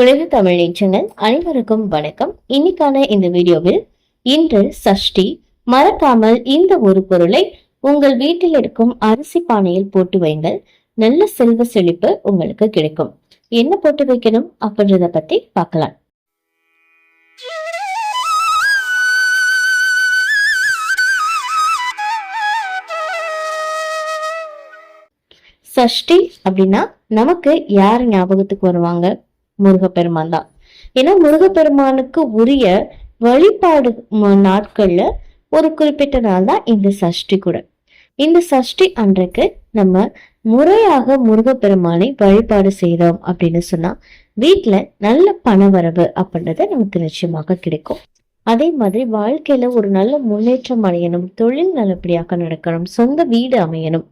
உலக தமிழ் நேற்றங்கள் அனைவருக்கும் வணக்கம். இன்னைக்கான இந்த வீடியோவில் இன்று சஷ்டி மறக்காமல் இந்த ஒரு பொருளை உங்கள் வீட்டில் இருக்கும் அரிசி பானையில் போட்டு வைங்கள். நல்ல செல்வ செழிப்பு உங்களுக்கு கிடைக்கும். என்ன போட்டு வைக்கணும் அப்படின்றத பத்தி பார்க்கலாம். சஷ்டி அப்படின்னா நமக்கு யார் ஞாபகத்துக்கு வருவாங்க? முருகப்பெருமான் தான். ஏன்னா முருகப்பெருமானுக்கு உரிய வழிபாடு நாட்கள்ல ஒரு குறிப்பிட்ட நாள் தான் இந்த சஷ்டி கூட. இந்த சஷ்டி அன்றைக்கு நம்ம முறையாக முருகப்பெருமானை வழிபாடு செய்தோம் அப்படின்னு சொன்னா வீட்டுல நல்ல பணவரவு அப்படின்றது நமக்கு நிச்சயமாக கிடைக்கும். அதே மாதிரி வாழ்க்கையில ஒரு நல்ல முன்னேற்றம் அடையணும் தொழில் நல்லபடியாக நடக்கணும் சொந்த வீடு அமையணும்.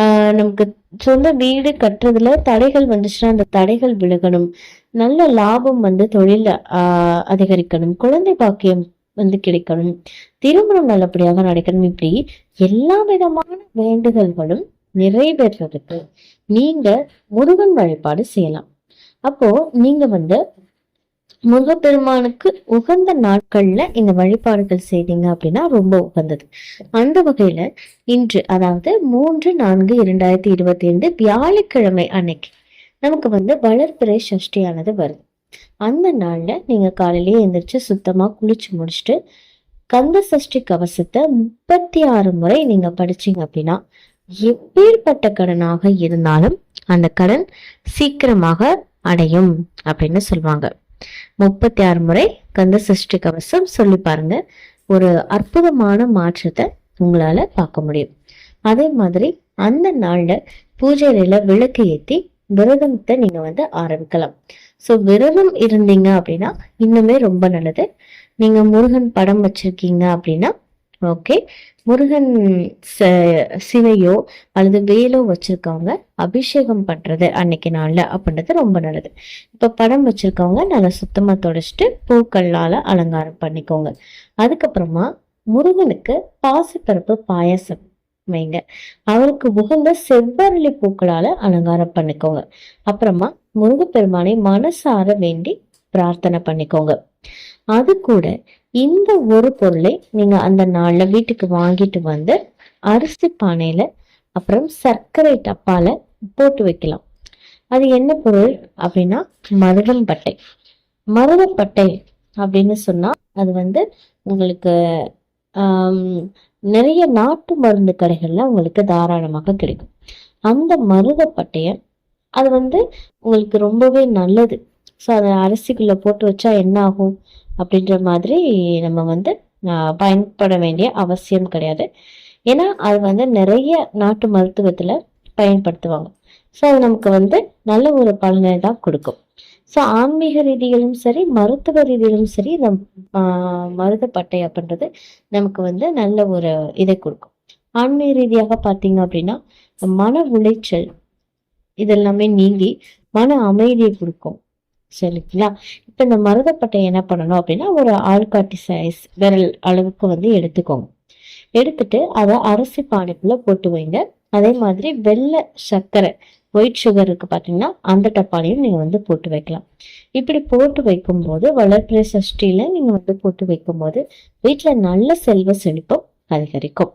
ஆஹ் நமக்கு சொந்த வீடு கட்டுறதுல தடைகள் வந்துச்சுன்னா அந்த தடைகள் விலகணும். நல்ல லாபம் வந்து தொழில ஆஹ் அதிகரிக்கணும். குழந்தை பாக்கியம் வந்து கிடைக்கணும். திருமணம் நல்லபடியாக நடக்கணும். இப்படி எல்லா விதமான வேண்டுதல்களும் நிறைவேறதுக்கு நீங்க முருகன் வழிபாடு செய்யலாம். அப்போ நீங்க வந்து முருகப்பெருமானுக்கு உகந்த நாட்கள்ல இந்த வழிபாடுகள் செய்தீங்க அப்படின்னா ரொம்ப உகந்தது. அந்த வகையில இன்று அதாவது மூன்று நான்கு இரண்டாயிரத்தி இருபத்தி ஐந்து வியாழக்கிழமை அன்னைக்கு நமக்கு வந்து வளர்ப்பிறை சஷ்டியானது வருது. அந்த நாள்ல நீங்க காலையிலேயே எந்திரிச்சு சுத்தமா குளிச்சு முடிச்சுட்டு கந்த சஷ்டி கவசத்தை முப்பத்தி ஆறு முறை நீங்க படிச்சீங்க அப்படின்னா எப்பேற்பட்ட கடனாக இருந்தாலும் அந்த கடன் சீக்கிரமாக அடையும் அப்படின்னு சொல்லுவாங்க. முப்பத்தி ஆறு முறை கந்த சஷ்டி கவசம் சொல்லி பாருங்க. ஒரு அற்புதமான மாற்றத்தை உங்களால பார்க்க முடியும். அதே மாதிரி அந்த நாள்ல பூஜையில விளக்கு ஏத்தி விரதத்தை நீங்க வந்து ஆரம்பிக்கலாம். ஸோ விரதம் இருந்தீங்க அப்படின்னா இன்னுமே ரொம்ப நல்லது. நீங்க முருகன் படம் வச்சிருக்கீங்க அப்படின்னா ஓகே முருகன் ச- சிலையோ அல்லது வேலோ வச்சிருக்கவங்க அபிஷேகம் பண்றது அன்னைக்கு நாள்ல அப்படின்றது ரொம்ப நல்லது. இப்ப படம் வச்சிருக்கவங்க நல்லா சுத்தமா தொடச்சிட்டு பூக்களால அலங்காரம் பண்ணிக்கோங்க. அதுக்கப்புறமா முருகனுக்கு பாசிப்பருப்பு பாயாசம் வைங்க. அவருக்கு உகந்த செவ்வரளி பூக்களால அலங்காரம் பண்ணிக்கோங்க. அப்புறமா முருகப்பெருமானை மனசார வேண்டி பிரார்த்தனை பண்ணிக்கோங்க. அது கூட இந்த ஒரு பொருளை நீங்க அந்த நாள்ல வீட்டுக்கு வாங்கிட்டு வந்து அரிசி பானையில அப்புறம் சர்க்கரை டப்பால போட்டு வைக்கலாம். அது என்ன பொருள் அப்படின்னா மருதம்பட்டை மருதப்பட்டை அப்படின்னு சொன்னா அது வந்து உங்களுக்கு நிறைய நாட்டு மருந்து கடைகள்ல உங்களுக்கு தாராளமாக கிடைக்கும். அந்த மருதப்பட்டைய அது வந்து உங்களுக்கு ரொம்பவே நல்லது. ஸோ அதை அரிசிக்குள்ளே போட்டு வச்சா என்ன ஆகும் அப்படின்ற மாதிரி நம்ம வந்து பயன்பட வேண்டிய அவசியம் கிடையாது. ஏன்னா அது வந்து நிறைய நாட்டு மருத்துவத்தில் பயன்படுத்துவாங்க. ஸோ அது நமக்கு வந்து நல்ல ஒரு பலனை தான் கொடுக்கும். ஸோ ஆன்மீக ரீதியிலும் சரி மருத்துவ ரீதியிலும் சரி இந்த மருத மருதப்பட்டை அப்படின்றது நமக்கு வந்து நல்ல ஒரு இதை கொடுக்கும். ஆன்மீக ரீதியாக பார்த்தீங்க அப்படின்னா மன உளைச்சல் இதெல்லாமே நீங்கி மன அமைதியை கொடுக்கும். சரிங்களா? இப்போ இந்த மருதப்பட்டை என்ன பண்ணணும் அப்படின்னா ஒரு ஆள்காட்டி சைஸ் விரல் அளவுக்கு வந்து எடுத்துக்கோங்க. எடுத்துட்டு அதை அரிசி பானைக்குள்ள போட்டு வைங்க. அதே மாதிரி வெள்ளை சர்க்கரை ஒயிட் சுகர் இருக்கு பார்த்தீங்கன்னா அந்த டப்பாலையும் நீங்கள் வந்து போட்டு வைக்கலாம். இப்படி போட்டு வைக்கும்போது வளர்ப்பிறை சஷ்டியில நீங்கள் வந்து போட்டு வைக்கும்போது வீட்டில் நல்ல செல்வ செழிப்பும் அதிகரிக்கும்.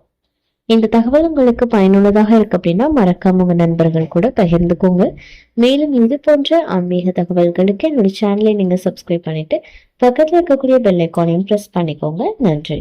இந்த தகவல் உங்களுக்கு பயனுள்ளதாக இருக்கு அப்படின்னா மறக்காம உங்க நண்பர்கள் கூட பகிர்ந்துக்கோங்க. மேலும் இது போன்ற ஆன்மீக தகவல்களுக்கு என்னோட சேனலை நீங்க சப்ஸ்கிரைப் பண்ணிட்டு பக்கத்துல இருக்கக்கூடிய பெல் ஐக்கானையும் பிரஸ் பண்ணிக்கோங்க. நன்றி.